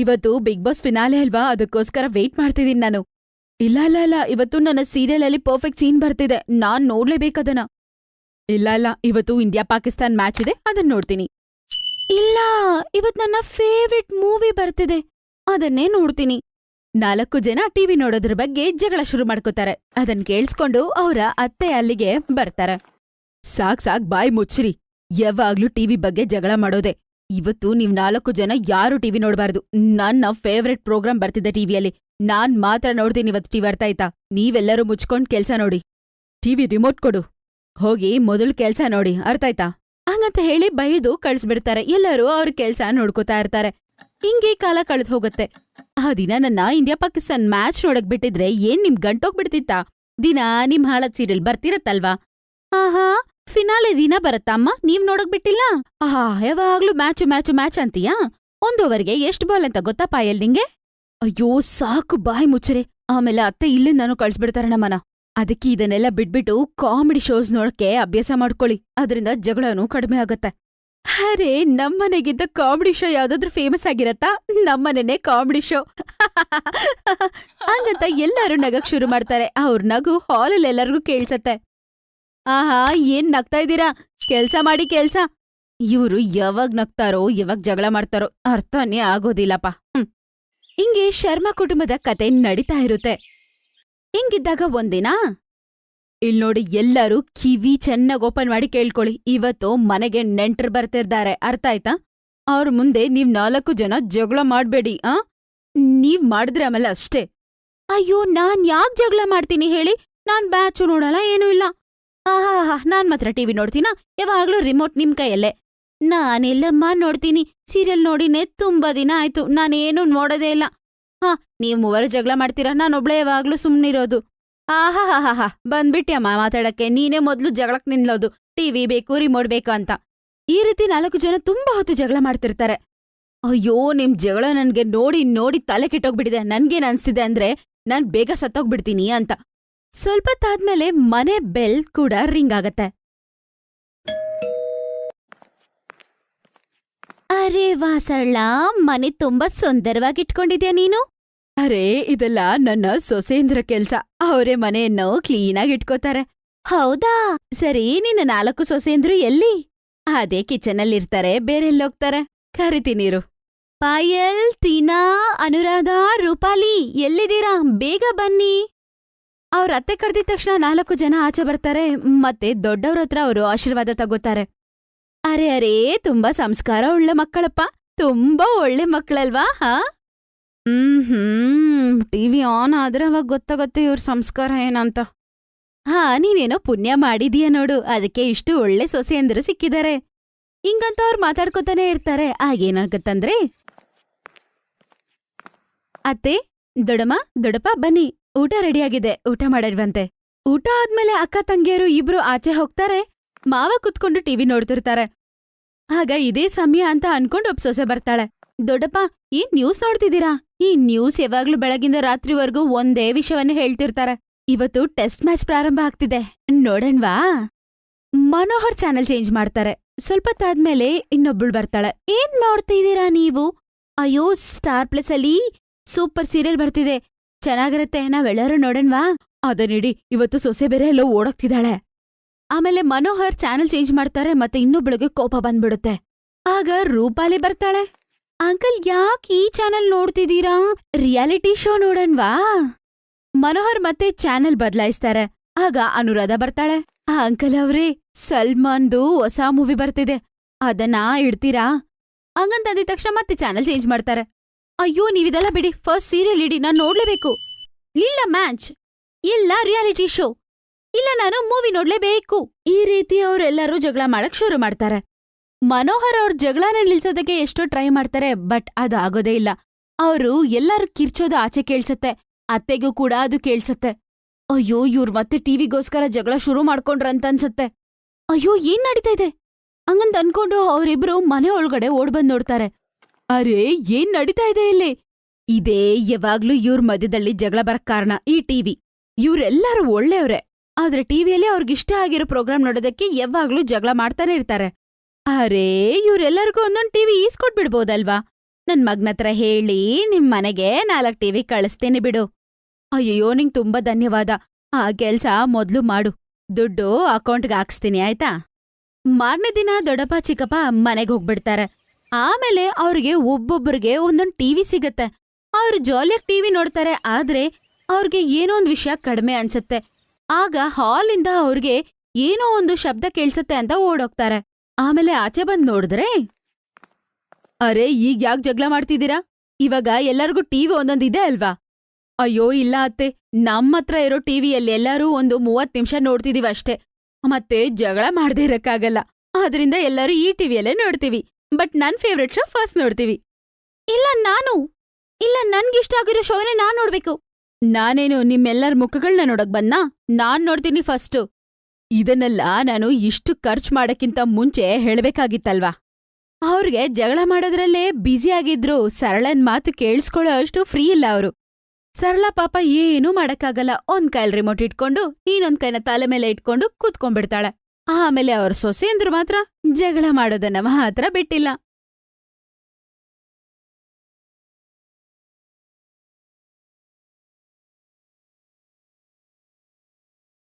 ಇವತ್ತು big boss finale ಅಲ್ವಾ? ಅದಕ್ಕೋಸ್ಕರ ವೇಟ್ ಮಾಡ್ತಿದೀನಿ ನಾನು. ಇಲ್ಲ ಇಲ್ಲ ಇಲ್ಲ. ಇವತ್ತು ನನ್ನ ಸೀರಿಯಲ್ ಅಲ್ಲಿ ಪರ್ಫೆಕ್ಟ್ ಸೀನ್ ಬರ್ತಿದೆ. ನಾನ್ ನೋಡ್ಲೇಬೇಕದನ್ನ ಇಲ್ಲ ಇಲ್ಲ. ಇವತ್ತು ಇಂಡಿಯಾ ಪಾಕಿಸ್ತಾನ್ ಮ್ಯಾಚ್ ಇದೆ. ಅದನ್ನ ನೋಡ್ತೀನಿ. ಇಲ್ಲ, ಇವತ್ ನನ್ನ ಫೇವ್ರೆಟ್ ಮೂವಿ ಬರ್ತಿದೆ. ಅದನ್ನೇ ನೋಡ್ತೀನಿ. ನಾಲ್ಕು ಜನ ಟಿವಿ ನೋಡೋದ್ರ ಬಗ್ಗೆ ಜಗಳ ಶುರು ಮಾಡ್ಕೋತಾರೆ. ಅದನ್ ಕೇಳಿಸ್ಕೊಂಡು ಅವರ ಅತ್ತೆ ಅಲ್ಲಿಗೆ ಬರ್ತಾರೆ. ಸಾಕ್ ಸಾಕ್. ಬಾಯ್ ಮುಚ್ಚ್ರಿ. ಯಾವಾಗ್ಲೂ ಟಿವಿ ಬಗ್ಗೆ ಜಗಳ ಮಾಡೋದೆ. ಇವತ್ತು ನೀವ್ ನಾಲ್ಕು ಜನ ಯಾರು ಟಿವಿ ನೋಡಬಾರ್ದು. ನನ್ನ ಫೇವ್ರೆಟ್ ಪ್ರೋಗ್ರಾಮ್ ಬರ್ತಿದೆ ಟಿವಿಯಲ್ಲಿ ನಾನ್ ಮಾತ್ರ ನೋಡ್ತೀನಿ ಇವತ್ತು ಟಿವಿ ಅರ್ಥ ಆಯ್ತಾ? ನೀವೆಲ್ಲರೂ ಮುಚ್ಕೊಂಡ್ ಕೆಲ್ಸ ನೋಡಿ. ಟಿವಿ ರಿಮೋಟ್ ಕೊಡು. ಹೋಗಿ ಮೊದಲು ಕೆಲ್ಸ ನೋಡಿ. ಅರ್ಥ ಆಯ್ತಾ? ಹಂಗಂತ ಹೇಳಿ ಬೈದು ಕಳ್ಸ್ಬಿಡ್ತಾರೆ. ಎಲ್ಲರೂ ಅವ್ರ ಕೆಲ್ಸ ನೋಡ್ಕೋತಾ ಇರ್ತಾರೆ. ಹಿಂಗೆ ಕಾಲ ಕಳೆದ್ ಹೋಗುತ್ತೆ. ಆ ದಿನ ನನ್ನ ಇಂಡಿಯಾ ಪಾಕಿಸ್ತಾನ್ ಮ್ಯಾಚ್ ನೋಡಕ್ ಬಿಟ್ಟಿದ್ರೆ ಏನ್ ನಿಮ್ ಗಂಟೋಗ್ಬಿಡ್ತಿತ್ತಾ? ದಿನ ನಿಮ್ ಹಾಳದ್ ಸೀರಿಯಲ್ ಬರ್ತಿರತ್ತಲ್ವಾ? ಆಹಾ! ಫಿನಾಲೆ ದಿನ ಬರತ್ತಮ್ಮ ನೀವ್ ನೋಡಕ್ ಬಿಟ್ಟಿಲ್ಲ? ಆಹಾ, ಯಾವಾಗ್ಲೂ ಮ್ಯಾಚು ಮ್ಯಾಚು, ಮ್ಯಾಚ್ ಅಂತೀಯಾ? ಒಂದ್ ಓವರ್ಗೆ ಎಷ್ಟ್ ಬಾಲ್ ಅಂತ ಗೊತ್ತಾ ಪಾಯಲ್ ನಿಂಗೆ? ಅಯ್ಯೋ, ಸಾಕು ಬಾಯ್ ಮುಚ್ಚರೆ. ಆಮೇಲೆ ಅತ್ತೆ ಇಲ್ಲಿಂದಾನು ಕಳ್ಸ್ಬಿಡ್ತಾರೆ ನಮ್ಮನ ಅದಕ್ಕೆ ಇದನ್ನೆಲ್ಲ ಬಿಟ್ಬಿಟ್ಟು ಕಾಮಿಡಿ ಶೋಸ್ ನೋಡಕ್ಕೆ ಅಭ್ಯಾಸ ಮಾಡ್ಕೊಳ್ಳಿ. ಅದರಿಂದ ಜಗಳನೂ ಕಡಿಮೆ ಆಗತ್ತೆ. ಅರೆ ನಮ್ಮನೆಗಿದ್ದ ಕಾಮಿಡಿ ಶೋ ಯಾವ್ದಾದ್ರೂ ಫೇಮಸ್ ಆಗಿರತ್ತಾ? ನಮ್ಮನೆನೇ ಕಾಮಿಡಿ ಶೋ ಹಂಗಂತ ಎಲ್ಲರೂ ನಗಕ್ ಶುರು ಮಾಡ್ತಾರೆ. ಅವ್ರ ನಗು ಹಾಲಲ್ಲಿ ಎಲ್ಲರಿಗೂ ಕೇಳ್ಸತ್ತೆ. ಆಹಾ, ಏನ್ ನಗ್ತಾ ಇದ್ದೀರಾ? ಕೆಲ್ಸ ಮಾಡಿ ಕೆಲ್ಸ. ಇವ್ರು ಯಾವಾಗ್ ನಗ್ತಾರೋ, ಯಾವಾಗ್ ಜಗಳ ಮಾಡ್ತಾರೋ ಅರ್ಥನೇ ಆಗೋದಿಲ್ಲಪ್ಪ. ಹ್ಮ್. ಹಿಂಗೆ ಶರ್ಮಾ ಕುಟುಂಬದ ಕತೆ ನಡೀತಾ ಇರುತ್ತೆ. ಹಿಂಗಿದ್ದಾಗ ಒಂದಿನ, ಇಲ್ ನೋಡಿ ಎಲ್ಲರೂ ಕಿವಿ ಚೆನ್ನಾಗ್ ಓಪನ್ ಮಾಡಿ ಕೇಳ್ಕೊಳ್ಳಿ. ಇವತ್ತು ಮನೆಗೆ ನೆಂಟ್ರು ಬರ್ತಿರ್ತಾರೆ ಅರ್ಥ ಆಯ್ತಾ? ಅವ್ರ ಮುಂದೆ ನೀವ್ ನಾಲ್ಕು ಜನ ಜಗಳ ಮಾಡ್ಬೇಡಿ, ಆ? ನೀವ್ ಮಾಡಿದ್ರೆ ಆಮೇಲೆ ಅಷ್ಟೇ. ಅಯ್ಯೋ, ನಾನ್ ಯಾಕ್ ಜಗಳ ಮಾಡ್ತೀನಿ ಹೇಳಿ? ನಾನ್ ಬ್ಯಾಚು ನೋಡಲ್ಲ, ಏನೂ ಇಲ್ಲ. ಆಹಾ ನಾನ್ ಮಾತ್ರ ಟಿವಿ ನೋಡ್ತೀನಾ? ಯಾವಾಗ್ಲೂ ರಿಮೋಟ್ ನಿಮ್ ಕೈಯಲ್ಲೇ. ನಾನೆಲ್ಲಮ್ಮ, ನೋಡ್ತೀನಿ. ಸೀರಿಯಲ್ ನೋಡಿನೇ ತುಂಬಾ ದಿನ ಆಯ್ತು. ನಾನೇನು ನೋಡೋದೇ ಇಲ್ಲ. ಹಾ, ನೀವು ಮೂವರು ಜಗಳ ಮಾಡ್ತೀರಾ? ನಾನೊಬ್ಳೇ ಯಾವಾಗ್ಲೂ ಸುಮ್ನಿರೋದು. ಆಹಾ ಹಾ ಹಾ ಮಾತಾಡಕ್ಕೆ. ನೀನೇ ಮೊದ್ಲು ಜಗಳಕ್ ನಿಲ್ಲೋದು ಟಿವಿ ಬೇಕು ರಿಮೋಟ್ ಬೇಕು ಅಂತ. ಈ ರೀತಿ ನಾಲ್ಕು ಜನ ತುಂಬಾ ಹೊತ್ತು ಜಗಳ ಮಾಡ್ತಿರ್ತಾರೆ. ಅಯ್ಯೋ, ನಿಮ್ ಜಗಳ ನನ್ಗೆ ನೋಡಿ ನೋಡಿ ತಲೆ ಕೆಟ್ಟೋಗ್ಬಿಟ್ಟಿದೆ. ನನ್ಗೇನ್ ಅನ್ಸ್ತಿದೆ ಅಂದ್ರೆ ನಾನ್ ಬೇಗ ಸತ್ತೋಗ್ಬಿಡ್ತೀನಿ ಅಂತ. ಸ್ವಲ್ಪ ತಾದ್ಮೇಲೆ ಮನೆ ಬೆಲ್ ಕೂಡ ರಿಂಗ್ ಆಗತ್ತೆ. ಅರೆ ವಾ ಸರಳ ಮನೆ ತುಂಬಾ ಸುಂದರವಾಗಿಟ್ಕೊಂಡಿದ್ಯಾ ನೀನು? ಅರೆ ಇದೆಲ್ಲ ನನ್ನ ಸೊಸೇಂದ್ರ ಕೆಲ್ಸ. ಅವರೇ ಮನೆಯನ್ನು ಕ್ಲೀನಾಗಿ ಇಟ್ಕೋತಾರೆ. ಹೌದಾ? ಸರಿ ನಿನ್ನ ನಾಲ್ಕು ಸೊಸೇಂದ್ರು ಎಲ್ಲಿ? ಅದೇ ಕಿಚನಲ್ಲಿರ್ತಾರೆ ಬೇರೆಲ್ಲೋಗ್ತಾರೆ ಕರಿತೀನಿರು ಪಾಯಲ್ ಟೀನಾ ಅನುರಾಧ ರೂಪಾಲಿ ಎಲ್ಲಿದ್ದೀರಾ? ಬೇಗ ಬನ್ನಿ. ಅವ್ರ ಅತ್ತೆ ಕರೆದಿದ ತಕ್ಷಣ ನಾಲ್ಕು ಜನ ಆಚೆ ಬರ್ತಾರೆ, ಮತ್ತೆ ದೊಡ್ಡವ್ರ ಹತ್ರ ಅವರು ಆಶೀರ್ವಾದ ತಗೋತಾರೆ. ಅರೆ ಅರೇ, ತುಂಬಾ ಸಂಸ್ಕಾರ ಒಳ್ಳೆ ಮಕ್ಕಳಪ್ಪ, ತುಂಬಾ ಒಳ್ಳೆ ಮಕ್ಕಳಲ್ವಾ, ಹಾ? ಹ್ಮ್ ಹ್ಮ್ ಟಿವಿ ಆನ್ ಆದ್ರೆ ಅವಾಗ ಗೊತ್ತಾಗತ್ತೆ ಇವ್ರ ಸಂಸ್ಕಾರ ಏನಂತ. ಹಾ, ನೀನೇನೋ ಪುಣ್ಯ ಮಾಡಿದೀಯ ನೋಡು, ಅದಕ್ಕೆ ಇಷ್ಟು ಒಳ್ಳೆ ಸೊಸೆಯಂದರು ಸಿಕ್ಕಿದ್ದಾರೆ ಹಿಂಗಂತ ಅವ್ರು ಮಾತಾಡ್ಕೊತಾನೆ ಇರ್ತಾರೆ, ಆಗೇನಾಗತ್ತಂದ್ರೆ? ಅತ್ತೆ ದೊಡಮ್ಮ ದೊಡಪ್ಪ ಬನ್ನಿ. ಊಟ ರೆಡಿಯಾಗಿದೆ, ಊಟ ಮಾಡಿರ್ವಂತೆ. ಊಟ ಆದ್ಮೇಲೆ ಅಕ್ಕ, ತಂಗಿಯರು ಇಬ್ರು ಆಚೆ ಹೋಗ್ತಾರೆ. ಮಾವ ಕುತ್ಕೊಂಡು ಟಿವಿ ನೋಡ್ತಿರ್ತಾರೆ. ಆಗ ಇದೇ ಸಮಯ ಅಂತ ಅನ್ಕೊಂಡು ಒಬ್ಬ ಸೊಸೆ ಬರ್ತಾಳೆ. ದೊಡ್ಡಪ್ಪ ಈ ನ್ಯೂಸ್ ನೋಡ್ತಿದ್ದೀರಾ? ಈ ನ್ಯೂಸ್ ಯಾವಾಗ್ಲೂ ಬೆಳಗಿಂದ ರಾತ್ರಿವರೆಗೂ ಒಂದೇ ವಿಷಯವನ್ನು ಹೇಳ್ತಿರ್ತಾರೆ. ಇವತ್ತು ಟೆಸ್ಟ್ ಮ್ಯಾಚ್ ಪ್ರಾರಂಭ ಆಗ್ತಿದೆ. ನೋಡಣ್ವಾ? ಮನೋಹರ್ ಚಾನೆಲ್ ಚೇಂಜ್ ಮಾಡ್ತಾರೆ. ಸ್ವಲ್ಪ ತಾದ್ಮೇಲೆ ಇನ್ನೊಬ್ಳು ಬರ್ತಾಳೆ. ಏನ್ ನೋಡ್ತಿದ್ದೀರಾ ನೀವು? ಅಯ್ಯೋ ಸ್ಟಾರ್ ಪ್ಲಸ್ ಅಲ್ಲಿ ಸೂಪರ್ ಸೀರಿಯಲ್ ಬರ್ತಿದೆ. ಚೆನ್ನಾಗಿರುತ್ತೆ ನಾವೆಲ್ಲರೂ ನೋಡೋಣವಾ ಅದನ್ನಿಡಿ ಇವತ್ತು ಸೊಸೆ ಬೇರೆ ಎಲ್ಲೋ ಓಡೋಗ್ತಿದ್ದಾಳೆ. ಆಮೇಲೆ ಮನೋಹರ್ ಚಾನೆಲ್ ಚೇಂಜ್ ಮಾಡ್ತಾರೆ, ಮತ್ತೆ ಇನ್ನೊಬ್ಳಿಗೆ ಕೋಪ ಬಂದ್ಬಿಡುತ್ತೆ. ಆಗ ರೂಪಾಲಿ ಬರ್ತಾಳೆ. ಅಂಕಲ್, ಯಾಕ್ ಈ ಚಾನೆಲ್ ನೋಡ್ತಿದ್ದೀರಾ? ರಿಯಾಲಿಟಿ ಶೋ ನೋಡನ್ವಾ ಮನೋಹರ್ ಮತ್ತೆ ಚಾನೆಲ್ ಬದಲಾಯಿಸ್ತಾರೆ. ಆಗ ಅನುರಾಧ ಬರ್ತಾಳೆ. ಆ ಅಂಕಲ್ ಅವ್ರಿ, ಸಲ್ಮಾನ್ದು ಹೊಸ ಮೂವಿ ಬರ್ತಿದೆ. ಅದನ್ನ ಇಡ್ತೀರಾ? ಹಂಗಂತಂದಿದ ತಕ್ಷಣ ಮತ್ತೆ ಚಾನೆಲ್ ಚೇಂಜ್ ಮಾಡ್ತಾರೆ. ಅಯ್ಯೋ, ನೀವಿದೆಲ್ಲ ಬಿಡಿ. ಫಸ್ಟ್ ಸೀರಿಯಲ್ ಇಡಿ, ನಾನು ನೋಡ್ಲೇಬೇಕು. ಇಲ್ಲ, ಮ್ಯಾಚ್. ಇಲ್ಲ ರಿಯಾಲಿಟಿ ಶೋ ಇಲ್ಲ, ನಾನು ಮೂವಿ ನೋಡ್ಲೇಬೇಕು. ಈ ರೀತಿ ಅವರೆಲ್ಲರೂ ಜಗಳ ಮಾಡಕ್ ಶುರು ಮಾಡ್ತಾರೆ. ಮನೋಹರ್ ಅವ್ರ ಜಗಳನ ನಿಲ್ಸೋದಕ್ಕೆ ಎಷ್ಟೋ ಟ್ರೈ ಮಾಡ್ತಾರೆ ಬಟ್ ಅದು ಆಗೋದೇ ಇಲ್ಲ. ಅವರು ಎಲ್ಲರೂ ಕಿರ್ಚೋದು ಆಚೆ ಕೇಳ್ಸತ್ತೆ. ಅತ್ತೆಗೂ ಕೂಡ ಅದು ಕೇಳ್ಸತ್ತೆ. ಅಯ್ಯೋ, ಇವ್ರ್ ಮತ್ತೆ ಟಿವಿಗೋಸ್ಕರ ಜಗಳ ಶುರು ಮಾಡ್ಕೊಂಡ್ರಂತ ಅನ್ಸತ್ತೆ. ಅಯ್ಯೋ, ಏನ್ ನಡೀತಾ ಇದೆ? ಹಂಗಂದ್ ಅನ್ಕೊಂಡು ಅವರಿಬ್ರು ಮನೆ ಒಳಗಡೆ ಓಡ್ಬಂದ್ ನೋಡ್ತಾರೆ. ಅರೆ, ಏನ್ ನಡೀತಾ ಇದೆ ಇಲ್ಲಿ? ಇದೇ ಯಾವಾಗ್ಲೂ ಇವ್ರ ಮಧ್ಯದಲ್ಲಿ ಜಗಳ ಬರಕ್ ಕಾರಣ ಈ ಟಿವಿ ಇವ್ರೆಲ್ಲರೂ ಒಳ್ಳೆಯವ್ರೆ. ಆದ್ರೆ ಟಿವಿಯಲ್ಲಿ ಅವ್ರಿಗಿಷ್ಟ ಆಗಿರೋ ಪ್ರೋಗ್ರಾಮ್ ನೋಡೋದಕ್ಕೆ ಯಾವಾಗ್ಲೂ ಜಗಳ ಮಾಡ್ತಾನೆ ಇರ್ತಾರೆ. ಅರೇ, ಇವ್ರೆಲ್ಲರಿಗೂ ಒಂದೊಂದ್ ಟಿವಿ ಈಸ್ಕೊಟ್ಬಿಡ್ಬೋದಲ್ವಾ? ನನ್ ಮಗ್ನತ್ರ ಹೇಳಿ ನಿಮ್ ಮನೆಗೆ ನಾಲ್ಕ್ ಟಿವಿ ಕಳಿಸ್ತೀನಿ ಬಿಡು. ಅಯ್ಯೋ ನಿಂಗ್ ತುಂಬಾ ಧನ್ಯವಾದ. ಆ ಕೆಲ್ಸ ಮೊದ್ಲು ಮಾಡು. ದುಡ್ಡು ಅಕೌಂಟ್ಗೆ ಹಾಕ್ಸ್ತೀನಿ, ಆಯ್ತಾ? ಮಾರನೇ ದಿನ ದೊಡ್ಡಪ್ಪ ಚಿಕ್ಕಪ್ಪ ಮನೆಗೆ ಹೋಗ್ಬಿಡ್ತಾರೆ. ಆಮೇಲೆ ಅವ್ರಿಗೆ ಒಬ್ಬೊಬ್ರಿಗೆ ಒಂದೊಂದ್ ಟಿವಿ ಸಿಗತ್ತೆ. ಅವ್ರು ಜಾಲಿಯಾಗಿ ಟಿವಿ ನೋಡ್ತಾರೆ, ಆದ್ರೆ ಅವ್ರಿಗೆ ಏನೋ ಒಂದು ವಿಷಯ ಕಡಿಮೆ ಅನ್ಸುತ್ತೆ. ಆಗ ಹಾಲಿಂದ ಅವ್ರಿಗೆ ಏನೋ ಒಂದು ಶಬ್ದ ಕೇಳ್ಸತ್ತೆ ಅಂತ ಓಡೋಗ್ತಾರೆ. ಆಮೇಲೆ ಆಚೆ ಬಂದ್ ನೋಡಿದ್ರೆ, ಅರೆ, ಈಗ ಯಾಕೆ ಜಗಳ ಮಾಡ್ತಿದ್ದೀರಾ? ಇವಾಗ ಎಲ್ಲರಿಗೂ ಟಿವಿ ಒಂದೊಂದ್ ಇದೆ ಅಲ್ವಾ? ಅಯ್ಯೋ, ಇಲ್ಲ ಅತ್ತೆ. ನಮ್ಮ ಹತ್ರ ಇರೋ ಟಿವಿಯಲ್ಲಿ ಎಲ್ಲರೂ ಒಂದು ಮೂವತ್ತು ನಿಮಿಷ ನೋಡ್ತಿದೀವಿ ಅಷ್ಟೇ. ಮತ್ತೆ ಜಗಳ ಮಾಡದೇ ಇರಕ್ಕಾಗಲ್ಲ. ಆದ್ರಿಂದ ಎಲ್ಲರೂ ಈ ಟಿವಿಯಲ್ಲೇ ನೋಡ್ತೀವಿ. ಬಟ್ ನನ್ ಫೇವ್ರೆಟ್ ಶೋ ಫಸ್ಟ್ ನೋಡ್ತೀವಿ. ಇಲ್ಲ, ನಾನು. ಇಲ್ಲ, ನನ್ಗಿಷ್ಟ ಆಗಿರೋ ಶೋನೇ ನಾನ್ ನೋಡ್ಬೇಕು. ನಾನೇನು ನಿಮ್ಮೆಲ್ಲರ ಮುಖಗಳನ್ನ ನೋಡಕ್ ಬಂದ್ನಾ? ನಾನ್ ನೋಡ್ತೀನಿ ಫಸ್ಟು ಇದನ್ನೆಲ್ಲ ನಾನು ಇಷ್ಟು ಖರ್ಚು ಮಾಡಕ್ಕಿಂತ ಮುಂಚೆ ಹೇಳ್ಬೇಕಾಗಿತ್ತಲ್ವಾ? ಅವ್ರಿಗೆ ಜಗಳ ಮಾಡೋದ್ರಲ್ಲೇ ಬ್ಯುಸಿ ಆಗಿದ್ರು, ಸರಳನ್ ಮಾತು ಕೇಳಿಸ್ಕೊಳ್ಳೋ ಅಷ್ಟು ಫ್ರೀ ಇಲ್ಲ ಅವರು. ಸರಳ ಪಾಪ ಏನೂ ಮಾಡಕ್ಕಾಗಲ್ಲ. ಒಂದ್ ಕೈಲ್ ರಿಮೋಟ್ ಇಟ್ಕೊಂಡು, ಇನ್ನೊಂದ್ ಕೈನ ತಲೆ ಮೇಲೆ ಇಟ್ಕೊಂಡು ಕೂತ್ಕೊಂಡ್ಬಿಡ್ತಾಳೆ. ಆಮೇಲೆ ಅವ್ರ ಸೊಸೆಯಂದ್ರು ಮಾತ್ರ ಜಗಳ ಮಾಡೋದನ್ನ ಮಾತ್ರ ಬಿಟ್ಟಿಲ್ಲ.